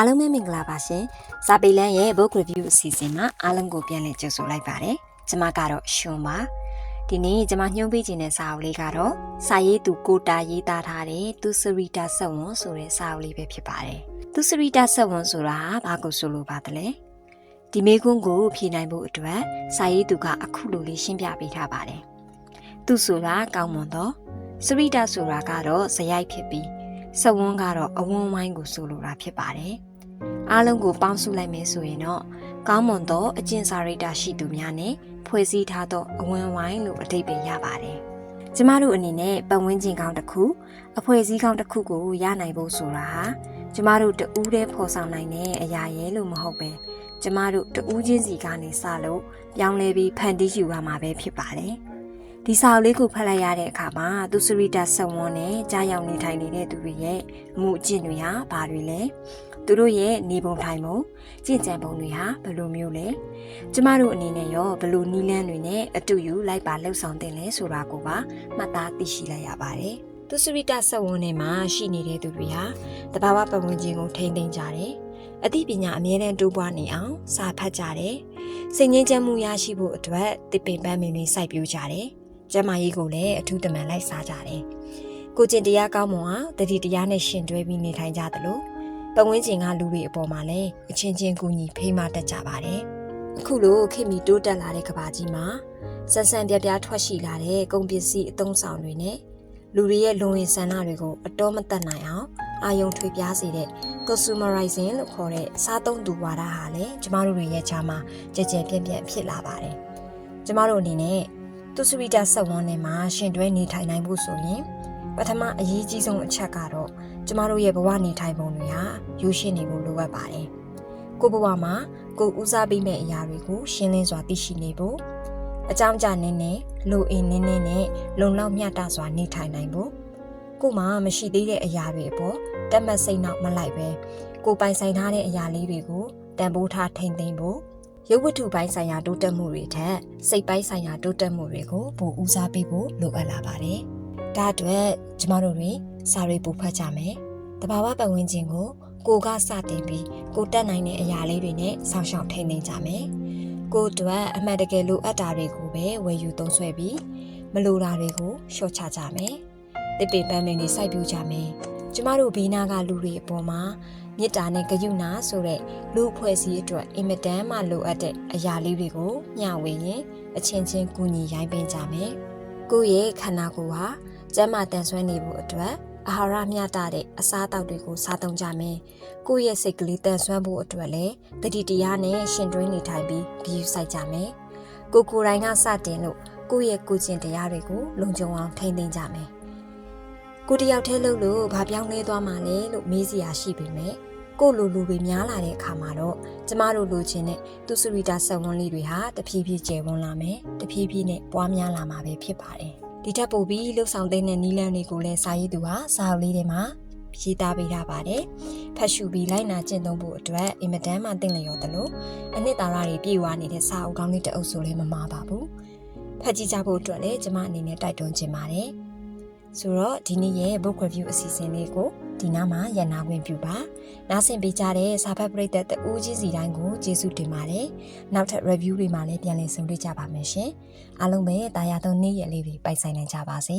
အားလုံးပဲမင်္ဂလာပါရှင်။စာပေလန်းရဲ့ book review အစီအစဉ်မှာအားလုံးကိုပြန်လည်ကြိုဆိုလိုက်ပါတယ်။ကျွန်မကတော့ရှွန်ပါ။ဒီနေ့ကျွန်မညွှန်းပေးခြင်းတဲ့စာအုပ်လေးကတော့စာရေးသူကိုတာရေးသားထားတဲ့သူစရီတာဆက်ဝန်ဆိုတဲ့စာအုပ်လေးပဲဖြစ်ပါတယ်။သူစရီတာဆက်ဝန်ဆိုတာဘာကိုဆိုလိုပါသလဲ။ဒီမေကွန်းကိုဖြေနိုင်ဖို့အတွက်စာရေးသူကအခုလိုလေးရှင်းပြပေးထားပါတယ်။သူဆိုတာကောင်းမွန်သောစရီတာဆိုတာကတော့ဇယိုက်ဖြစ်ပြီးစဝန်းကတော့အဝန်းဝိုင်းကိုဆိုလိုတာဖြစ်ပါတယ်။ အားလုံးကိုပေါင်းစုလိုက်မယ်ဆိုရင်တော့ကောင်းမွန်သောအကျင့်စာရိတ္တရှိသူများနဲ့ဖွဲ့စည်းထားသောအဝန်းဝိုင်းလို့အဓိပ္ပာယ်ရပါတယ်။ကျမတို့အနေနဲ့ပတ်ဝန်းကျင်ကောင်းတစ်ခုအဖွဲ့အစည်းကောင်းတစ်ခုကိုရနိုင်ဖို့ဆိုတာဟာကျမတို့တဦးတည်းဖော်ဆောင်နိုင်တဲ့အရာရဲ့လို့မဟုတ်ပဲကျမတို့တဦးချင်းစီကနေစလို့ပြောင်းလဲပြီးဖန်တီးယူရမှာပဲဖြစ်ပါတယ်။ဒီစာအုပ်လေးကိုဖတ်လိုက်ရတဲ့အခါမှာသူစရိတာဆက်ဝန်းနဲ့ကြားရောက်နေထိုင်နေတဲ့သူတွေရဲ့အမှုအကျင့်တွေဟာဘာတွေလဲ သူတို့ရဲ့နေပုံထိုင်ပုံကြင်ကြံပုံတွေဟာဘယ်လိုမျိုးလဲကျမတို့အနေနဲ့ရောဘယ်လိုနီးလန်းတွေနဲ့အတူယူလိုက်ပါလှုပ်ဆောင်တင်လဲဆိုတာကိုပါမှတ်သားသိရှိလိုက်ရပါတယ်သူစရိတာဆက်ဝန်းထဲမှာရှိနေတဲ့သူတွေဟာတဘာဝပတ်ဝန်းကျင်ကိုထိန်းသိမ်းကြတယ်အသိပညာအမြဲတမ်းတိုးပွားနေအောင်စာဖတ်ကြတယ်စိတ်ငြိမ်းချမ်းမှုရရှိဖို့အတွက်တစ်ပင်ပန်းပင်တွေစိုက်ပျိုးကြတယ်ကျမကြီးကိုလည်းအထူးတမန်လိုက်စားကြတယ်။ကိုကျင်တရားကောင်းမွန်ဟာတတိတရားနဲ့ရှင်တွဲပြီးနေထိုင်ကြသလို ပဝင်းကျင်ကလူတွေအပေါ်မှာလည်းအချင်းချင်းကူညီဖေးမတတ်ကြပါတယ်။အခုလိုခေတ်မီတိုးတက်လာတဲ့ကဘာကြီးမှာဆန်ဆန်ပြပြထွက်ရှိလာတဲ့ကုန်ပစ္စည်းအသုံးဆောင်တွေနဲ့လူတွေရဲ့လုံရင်ဆန္ဒတွေကိုအတော်မတတ်နိုင်အောင်အာယုံထွေပြားစေတဲ့ consumerizing လို့ခေါ်တဲ့စားသုံးသူဝါဒဟာလည်းကျမတို့တွေရဲ့ခြားမှာကြကြပြန့်ပြန့်ဖြစ်လာပါတယ်။ကျမတို့အနေနဲ့သူစဝီတာဆက်ဝန်းထဲမှာရှင်တွဲနေထိုင်နိုင်ဖို့ဆိုရင် ပထမအရေးကြီးဆုံးအချက်ကတော့ကျမတို့ရဲ့ဘဝနေထိုင်ပုံတွေဟာရိုးရှင်းနေဖို့လိုအပ်ပါတယ်။ကိုဘဝမှာကိုဦးစားပေးမဲ့အရာတွေကိုရှင်းလင်းစွာသိရှိနေဖို့အကြောင်းကြနည်းနည်းလိုအင်နည်းနည်းနဲ့လုံလောက်မျှတစွာနေထိုင်နိုင်ဖို့ကိုမှမရှိသေးတဲ့အရာတွေအပေါ်တက်မတ်စိတ်နောက်မလိုက်ပဲကိုပိုင်ဆိုင်ထားတဲ့အရာလေးတွေကိုတန်ဖိုးထားထိမ့်သိမ်းဖို့ရုပ်ဝတ္ထုပိုင်းဆိုင်ရာတိုးတက်မှုတွေထက်စိတ်ပိုင်းဆိုင်ရာတိုးတက်မှုတွေကိုပိုဦးစားပေးဖို့လိုအပ်လာပါတယ်။ ဒါအတွက်ကျမတို့တွေစာရေးပို့ဖတ်ကြမယ်။တဘာဝပတ်ဝန်းကျင်ကိုကိုကစတင်ပြီးကိုတက်နိုင်တဲ့အရာလေးတွေနဲ့ဆောင်းရှောက်ထိန်းသိမ်းကြမယ်။ကိုအတွက်အမှန်တကယ်လိုအပ်တာတွေကိုပဲဝယ်ယူသုံးစွဲပြီးမလိုတာတွေကိုလျှော့ချကြမယ်။တစ်ပင်ပန်းပင်တွေစိုက်ပျိုးကြမယ်။ကျမတို့ဘေးနားကလူတွေအပေါ်မှာမေတ္တာနဲ့ဂရုဏာဆိုတဲ့လူအဖွဲ့အစည်းအတွက်အင်မတန်မှလိုအပ်တဲ့အရာလေးတွေကိုမျှဝေရင်အချင်းချင်းကူညီရိုင်းပင်းကြမယ်။ကိုယ့်ရဲ့ခန္ဓာကိုယ်ဟာ ကျန်းမာတန်ဆွမ်းနေဖို့အတွက်အာဟာရမျှတတဲ့အစားအသောက်တွေကိုစားသုံးကြမယ်။ကိုယ့်ရဲ့စိတ်ကလေးတန်ဆွမ်းဖို့အတွက်လည်းတတိတရားနဲ့ရှင်တွင်းနေထိုင်ပြီးဂရုစိုက်ကြမယ်။ကိုကိုယ်တိုင်ကစတင်လို့ကိုယ့်ရဲ့ကိုကျင့်တရားတွေကိုလုံခြုံအောင်ထိန်းသိမ်းကြမယ်။ကိုတယောက်တည်းလို့လို့ဘာပြောင်းလဲသွားမှလဲလို့မေးစရာရှိပေမဲ့ကိုလိုလူတွေများလာတဲ့အခါမှာတော့ကျမတို့လိုချင်တဲ့သူစရီတာဆက်ဝန်းလေးတွေဟာတဖြည်းဖြည်းကျယ်ဝန်းလာမယ်တဖြည်းဖြည်းနဲ့ပွားများလာမှာပဲဖြစ်ပါတယ် ဒီထက်ပိုပြီးလှုပ်ဆောင်တဲ့နီလန်းတွေကိုလည်းစာရေးသူဟာစာအုပ်လေးထဲမှာရေးသားပေးထားပါတယ်ဖတ်ရှုပြီးလိုက်နာကျင့်သုံးဖို့အတွက်အင်မတန်မှသင့်လျော်တယ်လို့အနှစ်သာရတွေပြည့်ဝနေတဲ့စာအုပ်ကောင်းလေးတစ်အုပ်စုလည်းမမှားပါဘူးဖတ်ကြည့်ကြဖို့အတွက်လည်းကျမအနေနဲ့တိုက်တွန်းချင်ပါတယ်ဆိုတော့ဒီနေ့ရဲ့ book review အစီအစဉ်လေးကို ဒီနားမှာရန်နာခွင့်ပြုပါနားဆင်ပေးကြတဲ့စာဖတ်ပရိသတ်တူးကြီးစီတိုင်းကိုကျေးဇူးတင်ပါတယ်နောက်ထပ် review တွေမှာလည်းပြန်လည်ဆုံတွေ့ကြပါမယ်ရှင်အားလုံးပဲတာယာသုံးနေ့ရက်လေးတွေပိုင်ဆိုင်နိုင်ကြပါစေ